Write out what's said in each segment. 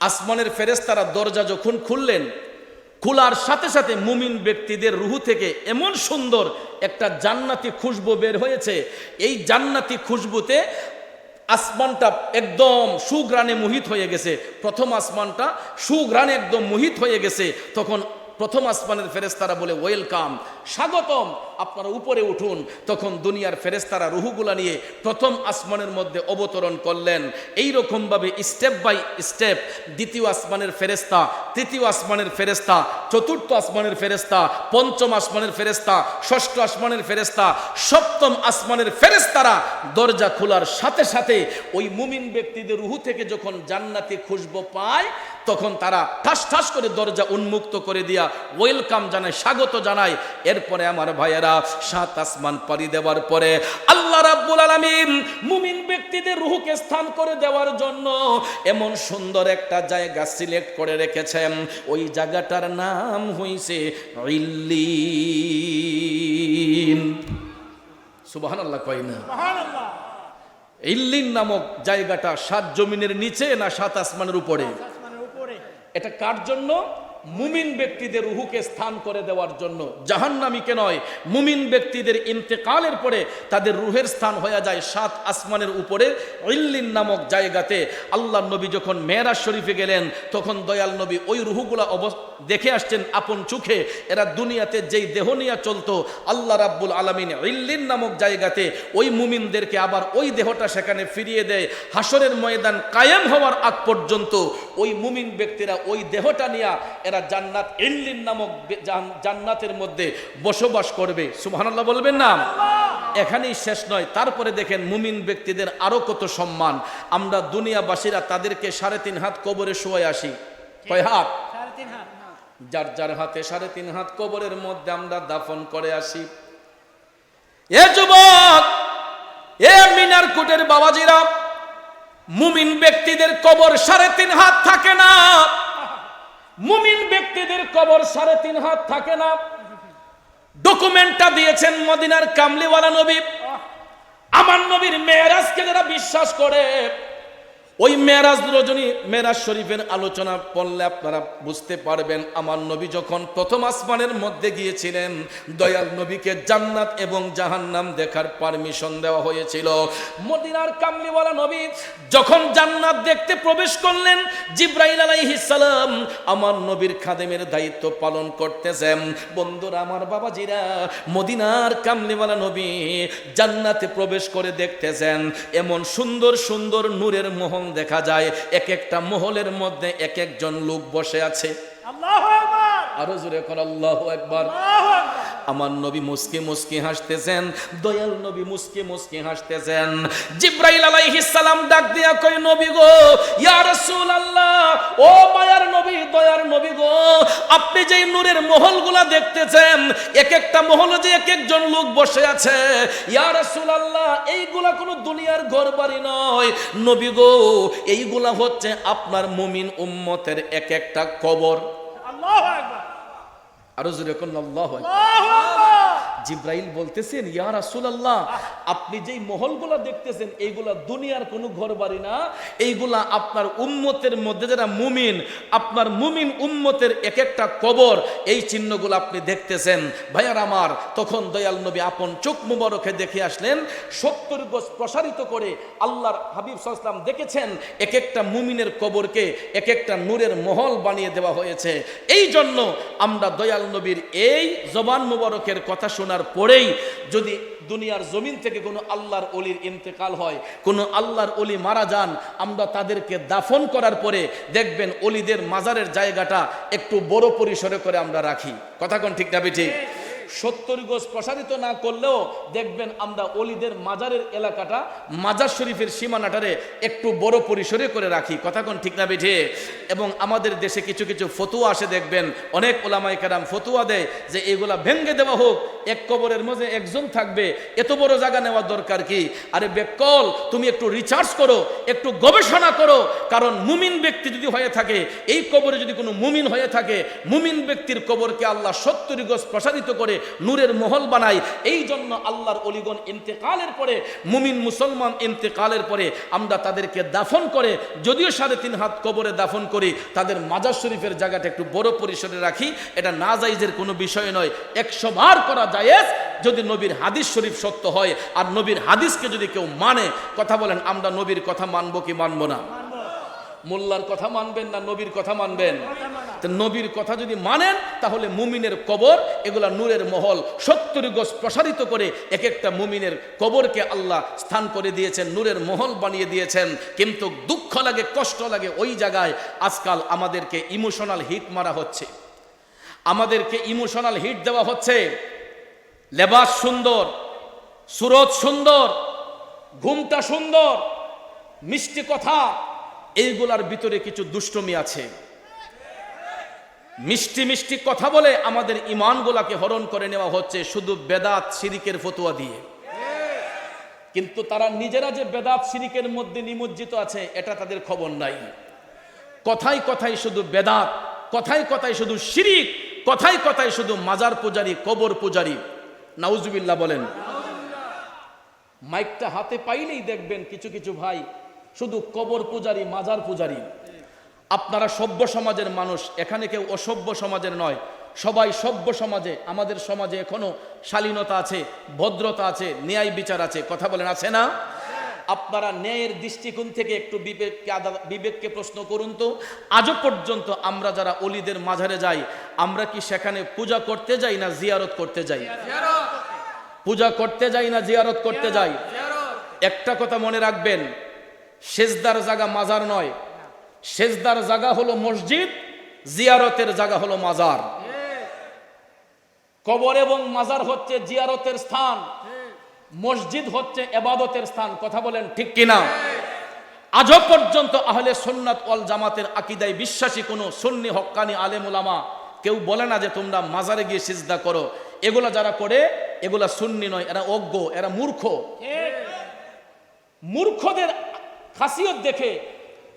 আসমানের ফেরেস্তারা দরজা যখন খুললেন, খোলার সাথে সাথে মুমিন ব্যক্তিদের রুহু থেকে এমন সুন্দর একটা জান্নাতি খুশবু বের হয়েছে। এই জান্নাতি খুশবুতে আসমানটা একদম সুগ্রাণে মোহিত হয়ে গেছে। প্রথম আসমানটা সুগ্রাণে একদম মোহিত হয়ে গেছে। তখন প্রথম আসমানের ফেরেস্তারা বলে, ওয়েলকাম, স্বাগতম। আপনারা উপরে উঠুন, তখন দুনিয়ার ফেরেস্তারা রুহুগুলা নিয়ে প্রথম আসমানের মধ্যে অবতরণ করলেন। এই রকমভাবে স্টেপ বাই স্টেপ দ্বিতীয় আসমানের ফেরেস্তা তৃতীয় আসমানের ফেরেস্তা চতুর্থ আসমানের ফেরেস্তা পঞ্চম আসমানের ফেরেস্তা ষষ্ঠ আসমানের ফেরেস্তা সপ্তম আসমানের ফেরেস্তারা দরজা খোলার সাথে সাথে ওই মুমিন ব্যক্তিদের রুহু থেকে যখন জান্নাতে খুশবু পায় তখন তারা ঠাস ঠাস করে দরজা উন্মুক্ত করে দিয়া ওয়েলকাম জানায় স্বাগত জানায়। এরপরে আমার ভাইয়েরা সাত আসমান পাড়ি দেওয়ার পরে আল্লাহ রাব্বুল আলামিন মুমিন ব্যক্তিদের রুহুকে স্থান করে দেওয়ার জন্য এমন সুন্দর একটা জায়গা সিলেক্ট করে রেখেছেন। ওই জায়গাটার নাম হইছে ইল্লিন। সুবহানাল্লাহ কয় না? সুবহানাল্লাহ। ইল্লিন নামক জায়গাটা সাত জমিনের নিচে না সাত আসমানের উপরে? এটা কার জন্য? মুমিন ব্যক্তিদের রুহুকে স্থান করে দেওয়ার জন্য জাহান্নামীকে নয়, মুমিন ব্যক্তিদের ইন্তেকালের পরে তাদের রুহের স্থান হয়ে যায় সাত আসমানের উপরে, ইল্লিন নামক জায়গাতে। আল্লাহ নবী যখন মেয়েরাজ শরীফে গেলেন, তখন দয়াল নবী ওই রুহুগুলা অব দেখে আসছেন আপন চোখে, এরা দুনিয়াতে যেই দেহ নিয়ে চলতো, আল্লাহ রাব্বুল আলমিন ইল্লিন নামক জায়গাতে ওই মুমিনদেরকে আবার ওই দেহটা সেখানে ফিরিয়ে দেয়। হাসরের ময়দান কায়েম হওয়ার আগ পর্যন্ত ওই মুমিন ব্যক্তিরা ওই দেহটা নিয়ে এরা জান্নাত ইল্লিন নামক জান্নাতের মধ্যে বসবাস করবে। সুবহানাল্লাহ বলবেন না? এখানেই শেষ নয়। তারপরে দেখেন মুমিন ব্যক্তিদের আরও কত সম্মান। আমরা দুনিয়াবাসীরা তাদেরকে সাড়ে তিন হাত কবরে শুয়ে আসি। কয় হাত? যার যার হাতে সাড়ে তিন হাত কবরের মধ্যে আমরা দাফন করে আসি। এ যুবক এ মিনার কুটের বাবাজিরা মুমিন ব্যক্তিদের কবর সাড়ে তিন হাত থাকে না। মুমিন ব্যক্তিদের কবর সাড়ে তিন হাত থাকে না। ডকুমেন্টটা দিয়েছেন মদিনার কামলিওয়ালা নবী। আমার নবীর মেয়েরাজকে যারা বিশ্বাস করে ওই মেরাজ রজনী মেরাজ শরীফের আলোচনা পড়লে আপনারা বুঝতে পারবেন, আমার নবী যখন প্রথম আসমানের মধ্যে গিয়েছিলেন, দয়াল নবীকে জান্নাত এবং জাহান্নাম দেখার পারমিশন দেওয়া হয়েছিল। মদিনার কামলিওয়ালা নবী যখন জান্নাত দেখতে প্রবেশ করলেন, জিব্রাইল সালাম আমার নবীর খাদেমের দায়িত্ব পালন করতেছেন। বন্ধুরা, আমার বাবাজিরা, মদিনার কামলিওয়ালা নবী জান্নাতে প্রবেশ করে দেখতেছেন, এমন সুন্দর সুন্দর নূরের মোহন দেখা যায় এক একটা মহলের মধ্যে এক একজন লোক বসে আছে। আরও জোরে কর আল্লাহু একবার আমার নবী মুসকে মুসকে হাসতেছেন দয়াল নবী মুসকে মুসকে হাসতেছেন। জিব্রাইল আলাইহিস সালাম ডাক দিয়া কই নবী গো ইয়া রাসূলুল্লাহ ও মায়ার নবী আপনি যে নূরের মহলগুলা দেখতেছেন এক একটা মহল যে এক একজন লোক বসে আছে ইয়ার রাসূলুল্লাহ, এইগুলা কোনো দুনিয়ার ঘর বাড়ি নয়। নবী গো, এইগুলা হচ্ছে আপনার মুমিন উম্মতের এক একটা কবর। আল্লাহু আকবার। আরও জোরে কোন আল্লাহু আকবার। আল্লাহু আকবার। জিব্রাইল বলতেছেন ইয়া রাসূলুল্লাহ আপনি যেই মহলগুলা দেখতেছেন এইগুলা দুনিয়ার কোনো ঘর বাড়ি না। এইগুলা আপনার উম্মতের মধ্যে যারা মুমিন আপনার মুমিন উম্মতের এক একটা কবর এই চিহ্নগুলো আপনি দেখতেছেন। ভাইয়ার আমার তখন দয়াল নবী আপন চোখ মুবারকে দেখে আসলেন সত্তর গজ প্রসারিত করে আল্লাহর হাবিব সাল্লাম দেখেছেন এক একটা মুমিনের কবরকে এক একটা নূরের মহল বানিয়ে দেওয়া হয়েছে। এই জন্য আমরা দয়াল নবীর এই জবান মুবারকের কথা শোনার পরেই যদি দুনিয়ার জমিন থেকে কোনো আল্লাহর অলির ইন্তেকাল হয়, কোনো আল্লাহর অলি মারা যান, আমরা তাদেরকে দাফন করার পরে দেখবেন অলিদের মাজারের জায়গাটা একটু বড় পরিসরে করে আমরা রাখি। কথা কোন ঠিক না ঠিক সত্তর গজ প্রসারিত না করলেও দেখবেন আমরা অলিদের মাজারের এলাকাটা মাজার শরীফের সীমানাটারে একটু বড় পরিসরে করে রাখি। কথা কোন ঠিক না বেঠে? এবং আমাদের দেশে কিছু কিছু ফতুয়া আসে দেখবেন। অনেক ওলামাই কারাম ফতুয়া দেয় যে এগুলা ভেঙ্গে দেওয়া হোক, এক কবরের মধ্যে একজন থাকবে, এত বড় জায়গা নেওয়ার দরকার কি? আরে বেকল, তুমি একটু রিচার্জ করো, একটু গবেষণা করো। কারণ মুমিন ব্যক্তি যদি হয়ে থাকে, এই কবরে যদি কোনো মুমিন হয়ে থাকে, মুমিন ব্যক্তির কবরকে আল্লাহ সত্তর গজ প্রসারিত করে নূরের মহল বানায় এই জন্য আল্লাহর অলিগণ ইন্তেকালের পরে মুমিন মুসলমান ইন্তেকালের পরে আমরা তাদেরকে দাফন করে যদিও সাড়ে তিন হাত কবরে দাফন করি তাদের মাজার শরীফের জায়গাটা একটু বড় পরিসরে রাখি। এটা না জাইজের কোনো বিষয় নয়। একশো বার করা জায়েজ যদি নবীর হাদিস শরীফ সত্য হয় আর নবীর হাদিসকে যদি কেউ মানে কথা বলেন আমরা নবীর কথা মানবো কি মানবো না। মোল্লার কথা মানবেন না নবীর কথা মানবেন? নবীর কথা যদি মানেন, তাহলে মুমিনের কবর, এগুলা নূরের মহল সত্তর গজ প্রসারিত করে এক একটা মুমিনের কবরকে আল্লাহ স্থান করে দিয়েছেন, নূরের মহল বানিয়ে দিয়েছেন। কিন্তু দুঃখ লাগে, কষ্ট লাগে ওই জায়গায় আজকাল আমাদেরকে ইমোশনাল হিট মারা হচ্ছে। আমাদেরকে ইমোশনাল হিট দেওয়া হচ্ছে। লেবাস সুন্দর, সুরত সুন্দর, ঘুমটা সুন্দর, মিষ্টি কথা, এইগুলার ভিতরে কিছু দুষ্টমি আছে। মিষ্টি মিষ্টি কথা বলে আমাদের ইমানগুলাকে হরণ করে নেওয়া হচ্ছে শুধু বেদাত শিরিকের ফতুয়া দিয়ে। কিন্তু তারা নিজেরা যে বেদাত সিরিকের মধ্যে নিমজ্জিত আছে, এটা তাদের খবর নাই। কথাই কথাই শুধু বেদাত কথাই কথাই শুধু শিরিক কথাই কথাই শুধু মাজার পূজারি, কবর পূজারি। নাউজুবিল্লাহ বলেন, মাইকটা হাতে পাইলেই দেখবেন কিছু কিছু ভাই শুধু কবর পূজারি, মাজার পূজারি। আপনারা সভ্য সমাজের মানুষ এখানে কেউ অসভ্য সমাজের নয়। সবাই সভ্য সমাজে আমাদের সমাজে এখনও শালীনতা আছে ভদ্রতা আছে ন্যায় বিচার আছে। কথা বলেন আছে না? আপনারা ন্যায়ের দৃষ্টিকোণ থেকে একটু বিবেককে বিবেককে প্রশ্ন করুন তো। আজও পর্যন্ত আমরা যারা অলিদের মাঝারে যাই আমরা কি সেখানে পূজা করতে যাই না জিয়ারত করতে যাই? পূজা করতে যাই না জিয়ারত করতে যাই? একটা কথা মনে রাখবেন সেজদার জায়গা মাজার নয় সেজদার জায়গা হলো মসজিদ জিয়ারতের জায়গা হলো মাজার। কবর এবং মাজার হচ্ছে জিয়ারতের স্থান মসজিদ হচ্ছে এবাদতের স্থান কথা বলেন ঠিক কিনা? আজও পর্যন্ত আহলে সুন্নাত ওয়াল জামাতের আকিদায় বিশ্বাসী কোনো সুন্নি হক্কানি আলেম ওলামা কেউ বলে না যে তোমরা মাজারে গিয়ে সিজদা করো। এগুলা যারা করে এগুলা সুন্নি নয় এরা অজ্ঞ এরা মূর্খ। মূর্খদের খাসিয়ত দেখে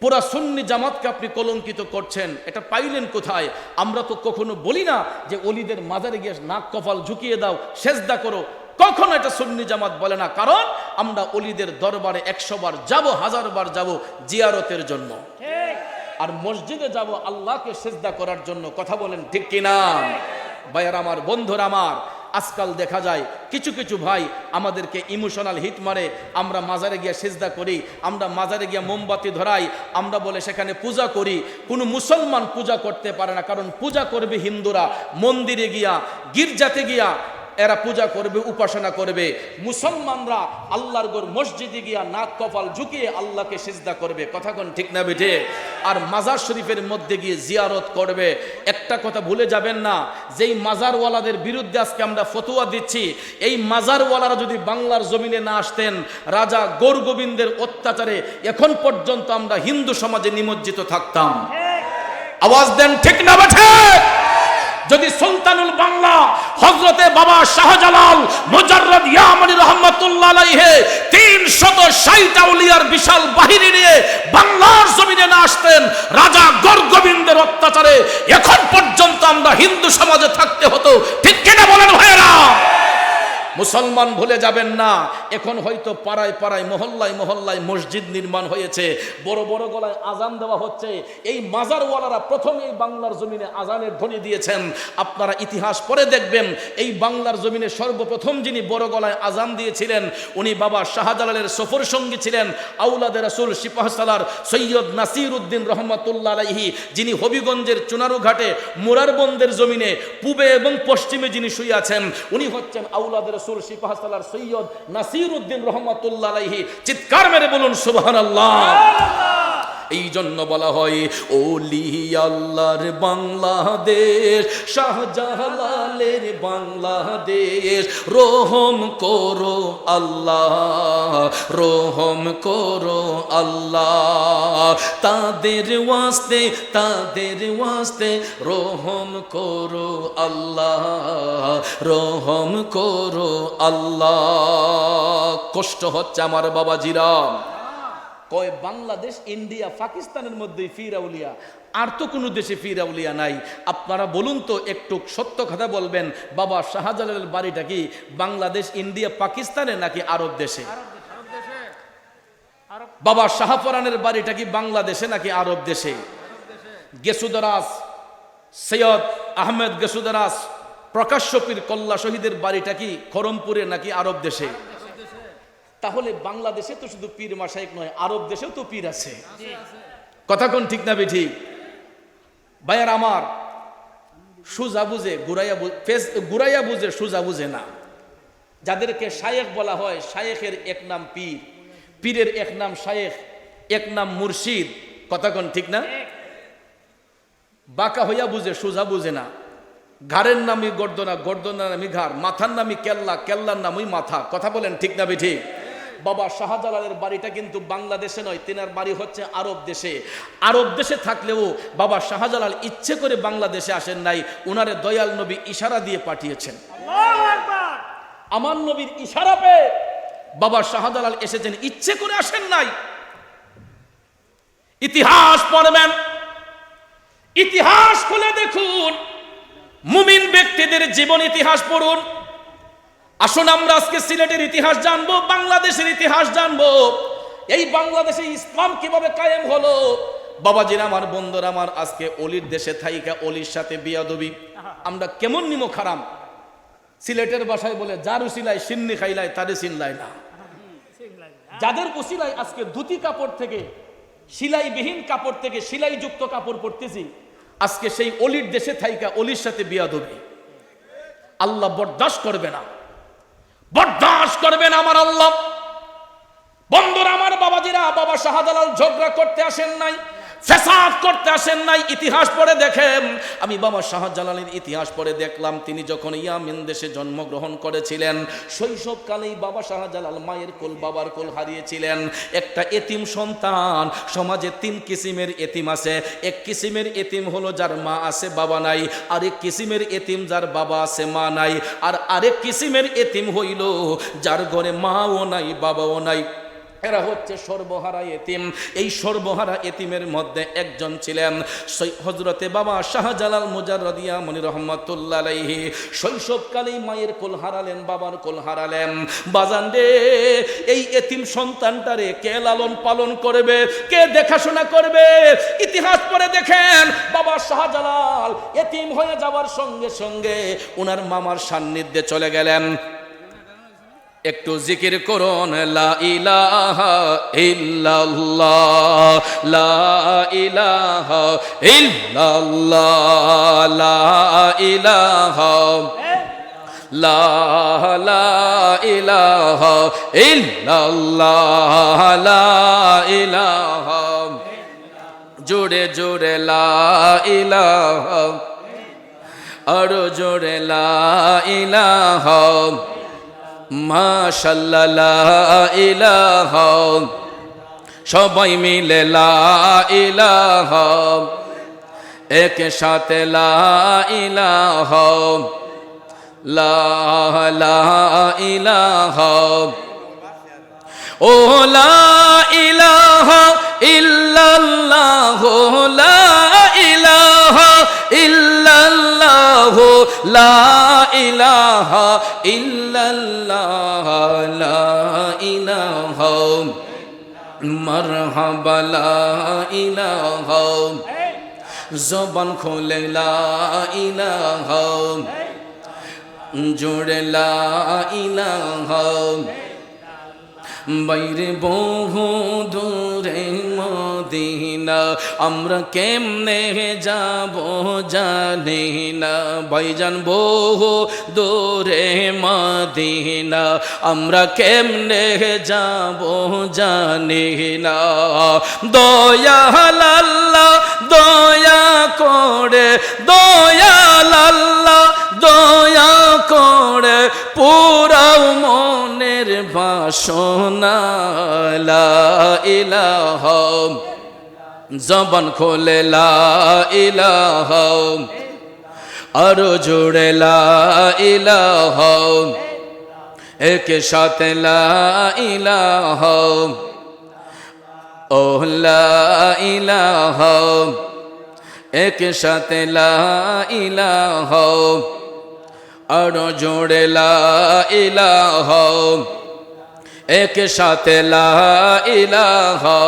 পুরা সুন্নি জামাতকে আপনি কলঙ্কিত করছেন। এটা পাইলেন কোথায়? আমরা তো কখনো বলি না যে অলিদের মাজারে গিয়ে নাক কপাল ঝুঁকিয়ে দাও, সেজদা করো। কখনো এটা সুন্নি জামাত বলে না। কারণ আমরা অলিদের দরবারে একশো বার যাব, হাজার বার যাব জিয়ারতের জন্য। আর মসজিদে যাব আল্লাহকে সেজদা করার জন্য। কথা বলেন ঠিক কিনা? ভাইয়ার আমার, বন্ধুর আমার আজকাল দেখা যায়, কিছু কিছু ভাই আমাদেরকে ইমোশনাল হিট মারে, আমরা মাজারে গিয়া সেজদা করি, আমরা মাজারে গিয়া মোমবাতি ধরাই, আমরা বলে সেখানে পূজা করি, কোনো মুসলমান পূজা করতে পারে না, কারণ পূজা করবে হিন্দুরা। মন্দিরে গিয়া, গির্জাতে গিয়া এরা পূজা করবে উপাসনা করবে। মুসলমানরা আল্লাহর গোর মসজিদে গিয়া নাক কপাল ঝুঁকিয়ে আল্লাহকে সিজদা করবে। কথা কোন ঠিক না বেঠে? আর মাজার শরীফের মধ্যে গিয়ে জিয়ারত করবে। একটা কথা ভুলে যাবেন না যেই মাজারওয়ালাদের বিরুদ্ধে আজকে আমরা ফতোয়া দিচ্ছি এই মাজারওয়ালারা যদি বাংলার জমিনে না আসতেন রাজা গৌর গোবিন্দের অত্যাচারে এখন পর্যন্ত আমরা হিন্দু সমাজে নিমজ্জিত থাকতাম। আওয়াজ দেন ঠিক না বেঠে? যদি সুলতানুল বাংলা হজরতে বাবা শাহজালাল মুজাররদ ইয়ামানি রহমাতুল্লাহ আলাইহি তিন শত উলিয়ার বিশাল বাহিনী নিয়ে বাংলার জমিনে না আসতেন, রাজা গর্গবিন্দের অত্যাচারে এখন পর্যন্ত আমরা হিন্দু সমাজে থাকতে হতো। ঠিক মুসলমান ভুলে যাবেন না। এখন হয়তো পাড়ায় পাড়ায়, মহল্লায় মহল্লায় মসজিদ নির্মাণ হয়েছে। বড় বড় গলায় আজান দেওয়া হচ্ছে। এই মাজারওয়ালারা প্রথমেই বাংলার জমিনে আজানের ধ্বনি দিয়েছেন। আপনারা ইতিহাস পরে দেখবেন, এই বাংলার জমিনে সর্বপ্রথম যিনি বড় গলায় আজান দিয়েছিলেন, উনি বাবা শাহজালালের সফর সঙ্গী ছিলেন আউলাদের রাসুল সিপাহসালার সৈয়দ নাসির উদ্দিন রহমতুল্লাহ আলাইহি, যিনি হবিগঞ্জের চুনারুঘাটে মুরারবন্দের জমিনে পূবে এবং পশ্চিমে যিনি শুয়ে আছেন, উনি হচ্ছেন আউলাদের রসুল সিপাহসালার সৈয়দ নাসির উদ্দিন রহমতুল্লাহ চিৎকার মেরে বলুন সুবহানাল্লাহ। এই জন্য বলা হয়, ওলি আল্লাহর বাংলাদেশ, শাহজালালের বাংলাদেশ, রোহম করো আল্লাহ, রোহম করো আল্লাহ। তাদের ওয়াস্তে তাদের ওয়াস্তে রোহম করো আল্লাহ, রোহম করো আল্লাহ। কষ্ট হচ্ছে আমার বাবাজিরা। কয়, বাংলাদেশ, ইন্ডিয়া, পাকিস্তানের মধ্যে ফিরাউলিয়া। আর তো কোনো দেশে ফিরাউলিয়া নাই। আপনারা বলুন তো, একটু সত্য কথা বলবেন, বাবা শাহজালালের বাড়িটা কি বাংলাদেশ, ইন্ডিয়া, পাকিস্তানে নাকি আরব দেশে? বাবা শাহপরানের বাড়িটা কি বাংলাদেশে নাকি আরব দেশে? গেসুদরাজ সৈয়দ আহমেদ গেসুদরাজ প্রকাশ্যপীর কল্লা শহীদের বাড়িটা কি খরমপুরে নাকি আরব দেশে? তাহলে বাংলাদেশে তো শুধু পীর মাসাইক নয় আরব দেশেও তো পীর আছে। কথা কোন ঠিক না ঠিক ভাইয়ার আমার সুজা বুঝে ফেস গুরাইয়া বুঝে সুজা বুঝে না। যাদেরকে শায়েখ বলা হয় শায়েখের এক নাম পীর পীরের এক নাম শায়েখ এক নাম মুর্শিদ। কথা কোন ঠিক না? বাঁকা হইয়া বুঝে সোজা বুঝে না। ঘাড়ের নামই গর্দনা গর্দনার নামই ঘাড় মাথার নামই কেল্লা কেল্লার নামই মাথা। কথা বলেন ঠিক না ঠিক বাবা শাহজালালের বাড়িটা কিন্তু বাংলাদেশে নয় তেনার বাড়ি হচ্ছে আরব দেশে। আরব দেশে থাকলেও বাবা শাহজালাল ইচ্ছে করে বাংলাদেশে আসেন নাই উনারে দয়াল নবী ইশারা দিয়ে পাঠিয়েছেন। আমার নবীর ইশারা পেয়ে বাবা শাহজালাল এসেছেন ইচ্ছে করে আসেন নাই। ইতিহাস পড়বেন ইতিহাস খুলে দেখুন মুমিন ব্যক্তিদের জীবন ইতিহাস পড়ুন। আসুন আমরা আজকে সিলেটের ইতিহাস জানব, বাংলাদেশের ইতিহাস জানব। এই বাংলাদেশে ইসলাম কীভাবে কায়েম হলো? বাবাজির আমার, বন্ধুরা আমার, আজকে অলির দেশে থাইকা অলির সাথে বিয়াদবি। আমরা কেমন নিমো খারাম? সিলেটের বাসায় বলে, যার উসিলাই সিন্নি খাইলাই তারে চিনলাই না। যাদের উসিলাই আজকে ধুতি কাপড় থেকে, সিলাইবিহীন কাপড় থেকে সিলাইযুক্ত কাপড় পরতেছি, আজকে সেই অলির দেশে থাইকা অলির সাথে বিয়া দেবে আল্লাহ বরদাস্ত করবে না। বরদাস্ত করবেন আমার আল্লাহ। বন্ধুরা আমার বাবাজিরা বাবা শাহজালাল ঝগড়া করতে আসেন নাই। ফেসাদ করতে আসেন নাই, ইতিহাস পড়ে দেখেন। আমি বাবা শাহজালালের ইতিহাস পড়ে দেখলাম, তিনি যখন ইয়ামিন দেশে জন্মগ্রহণ করেছিলেন, শৈশবকালেই বাবা শাহজালাল মায়ের কোল, বাবার কোল হারিয়েছিলেন। একটা এতিম সন্তান, সমাজে তিন কিসিমের এতিম আছে। এক কিসিমের এতিম হলো যার মা আছে, বাবা নাই। আরেক কিসিমের এতিম যার বাবা আছে, মা নাই। আর আরেক কিসিমের এতিম হইল, যার ঘরে মাও নাই, বাবাও নাই। এরা হচ্ছে সর্বহারা এতিম। এই সর্বহারা এতিমের মধ্যে একজন ছিলেন হজরতে বাবা শাহজালাল মুজারদিয়া মনি রহমতুল্লাহ আলাইহি। শৈশবকালেই মায়ের কোল হারালেন, বাবার কোল হারালেন। বাজান রে, এই এতিম সন্তানটারে কে লালন পালন করবে? কে দেখাশোনা করবে? ইতিহাস পরে দেখেন, বাবা শাহজালাল এতিম হয়ে যাওয়ার সঙ্গে সঙ্গে ওনার মামার সান্নিধ্যে চলে গেলেন। একটু জিকির করুন, লা ইলাহা লা ইলাহা ইল্লাল্লাহ, লা লা লা লা জোরে জোরে লা আরও জোরে লা মাশাল্লাহ সবাই মিলে লা ইলাহ, এক সাথে লা ইলাহ, লা লা ইলাহ। ও লা ইলাহ ইল্লাল্লাহ লা ইলাহ ইল্লাল্লাহ লা ইলাহা ইল্লাল্লাহ, লা ইলাহা মারহাবা, লা ইলাহা জবান খোলে, লা ইলাহা জোড়ে লা ইলাহা বাইরে বহু দূরে মদিনা, আমরা কেমনে যাব জানি না। ভাইজান, বহু দূরে মদিনা, আমরা কেমনে যাব জানি না। দয়া লাল্লা দয়া করে দয়া লাল্লা দয়া করে, পুরাও মনের বাসনা ইলাহ জবান খোলে ইলাহ আরও জোড়ে ইলাহ এক সাথে ইলাহ ও, লা ইলাহা এক সাথে ইলাহা আরও জোড়ে ইলাহ একসাথে এক সাথে লা ইলাহা